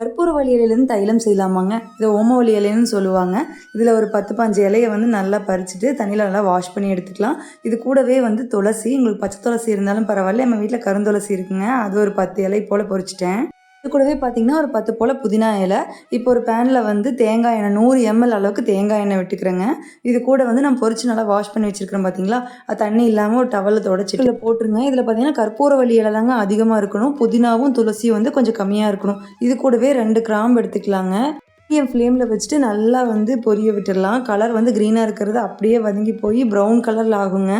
கற்பூரவள்ளி இலையிலேருந்து தைலம் செய்யலாமாங்க? இதை ஓமவல்லி இலைன்னு சொல்லுவாங்க. இதில் ஒரு பத்து பாஞ்சு இலையை வந்து நல்லா பறிச்சுட்டு தண்ணியில் நல்லா வாஷ் பண்ணி எடுத்துக்கலாம். இது கூடவே வந்து துளசி உங்களுக்கு பச்சை துளசி இருந்தாலும் பரவாயில்ல. நம்ம வீட்டில் கருந்துளசி இருக்குங்க. அது ஒரு பத்து இலை போல் பொறிச்சிட்டேன். இது கூடவே பார்த்தீங்கன்னா ஒரு பத்து போல் புதினா இலை. இப்போ ஒரு பேனில் வந்து தேங்காய் எண்ணெய் நூறு எம்எல் அளவுக்கு தேங்காய் எண்ணெய் விட்டுக்கிறேங்க. இது கூட வந்து நம்ம பொரிச்சு நல்லா வாஷ் பண்ணி வச்சிருக்கிறோம் பார்த்தீங்களா அது தண்ணி இல்லாமல் ஒரு டவலில் தொடச்சி இதில் போட்டுருங்க. இதில் பார்த்தீங்கன்னா கற்பூரவள்ளி இலை தாங்க அதிகமாக இருக்கணும். புதினாவும் துளசியும் வந்து கொஞ்சம் கம்மியாக இருக்கணும். இது கூடவே ரெண்டு கிராம்பு எடுத்துக்கலாங்க. மீடியம் ஃப்ளேமில் வச்சுட்டு நல்லா வந்து பொரிய விட்டுடலாம். கலர் வந்து க்ரீனாக இருக்கிறது அப்படியே வதங்கி போய் ப்ரௌன் கலரில் ஆகுங்க.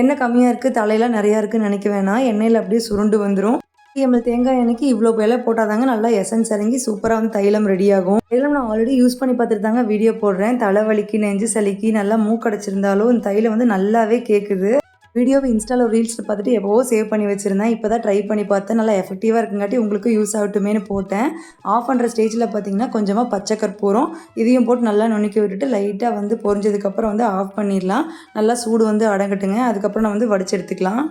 எண்ணெய் கம்மியாக இருக்குது தலையெல்லாம் நிறையா இருக்குதுன்னு நினைக்க வேணாம். எண்ணெயில் அப்படியே சுருண்டு வந்துடும் எம்எல் தேங்காய் எண்ணெய்க்கு இவ்வளோ விலை போட்டால் தாங்க நல்லா எசன்ஸ் இறங்கி சூப்பராக வந்து தைலம் ரெடி ஆகும். தைலம் நான் ஆல்ரெடி யூஸ் பண்ணி பார்த்துட்டு தாங்க வீடியோ போடுறேன். தலைவலிக்கு நெஞ்சு சளிக்கு நல்லா மூக்கடைச்சிருந்தாலும் இந்த தைலம் வந்து நல்லாவே கேட்குது வீடியோவை இன்ஸ்டாவில் ஒரு ரீல்ஸில் பார்த்துட்டு எப்போவோ சேவ் பண்ணி வச்சுருந்தேன். இப்போ தான் ட்ரை பண்ணி பார்த்தேன். நல்லா எஃபெக்டிவாக இருக்குங்காட்டி உங்களுக்கு யூஸ் ஆகட்டுமேனு போட்டேன். ஆஃப் பண்ணுற ஸ்டேஜில் பார்த்தீங்கன்னா கொஞ்சமாக பச்சை கற்பூரம் இதையும் போட்டு நல்லா நுணுக்கி விட்டுட்டு லைட்டாக வந்து பொரிஞ்சதுக்கப்புறம் வந்து ஆஃப் பண்ணிடலாம். நல்லா சூடு வந்து அடங்கட்டுங்க. அதுக்கப்புறம் நான் வந்து வடிச்சு எடுத்துக்கலாம்.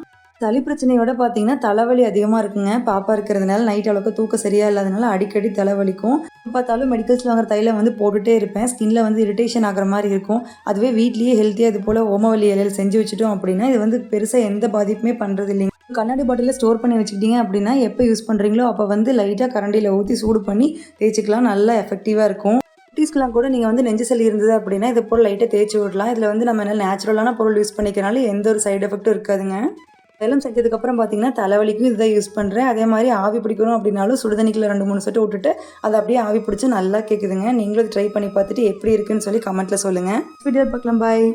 சளி பிரச்சனையோட பார்த்தீங்கன்னா தலைவலி அதிகமாக இருக்குங்க. பாப்பா இருக்கிறதுனால நைட் அளவுக்கு தூக்கம் சரியாக இல்லாதனால அடிக்கடி தலைவலிக்கும். பார்த்தாலும் மெடிக்கல்ஸில் வாங்குற தைலம் வந்து போட்டுகிட்டே இருப்பேன். ஸ்கின்ல வந்து இரிட்டேஷன் ஆகிற மாதிரி இருக்கும். அதுவே வீட்லேயே ஹெல்த்தியாக இது போல் ஓமவல்லி இலையில் செஞ்சு வச்சுட்டோம் அப்படின்னா இது வந்து பெருசாக எந்த பாதிப்புமே பண்ணுறது இல்லைங்க. கண்ணாடி பாட்டிலில் ஸ்டோர் பண்ணி வச்சுக்கிட்டீங்க அப்படின்னா எப்போ யூஸ் பண்ணுறீங்களோ அப்போ வந்து லைட்டாக கரண்டியில் ஊற்றி சூடு பண்ணி தேய்ச்சிக்கலாம். நல்லா எஃபெக்டிவாக இருக்கும். குட்டீஸ்க்கெலாம் கூட நீங்கள் வந்து நெஞ்சு சளி இருந்தது அப்படின்னா இதை போல் லைட்டாக தேய்ச்சி விடலாம். இதில் வந்து நம்ம என்ன நேச்சுரலான பொருள் யூஸ் பண்ணிக்கிறனால எந்த ஒரு சைடு எஃபெக்ட்டும் இருக்காதுங்க. இதெல்லாம் செஞ்சதுக்கப்புறம் பார்த்தீங்கன்னா தலைவலிக்கும் இதுதான் யூஸ் பண்ணுறேன் அதே மாதிரி ஆவி பிடிக்கணும் அப்படின்னாலும் சுடுதண்ணிக்குள்ள ரெண்டு மூணு சொட்டு விட்டுட்டு அதை அப்படியே ஆவி பிடிச்சி நல்லா கேட்குதுங்க நீங்களும் ட்ரை பண்ணி பார்த்துட்டு எப்படி இருக்குன்னு சொல்லி கமெண்ட்டில் சொல்லுங்கள் வீடியோ பார்க்கலாம் பாய்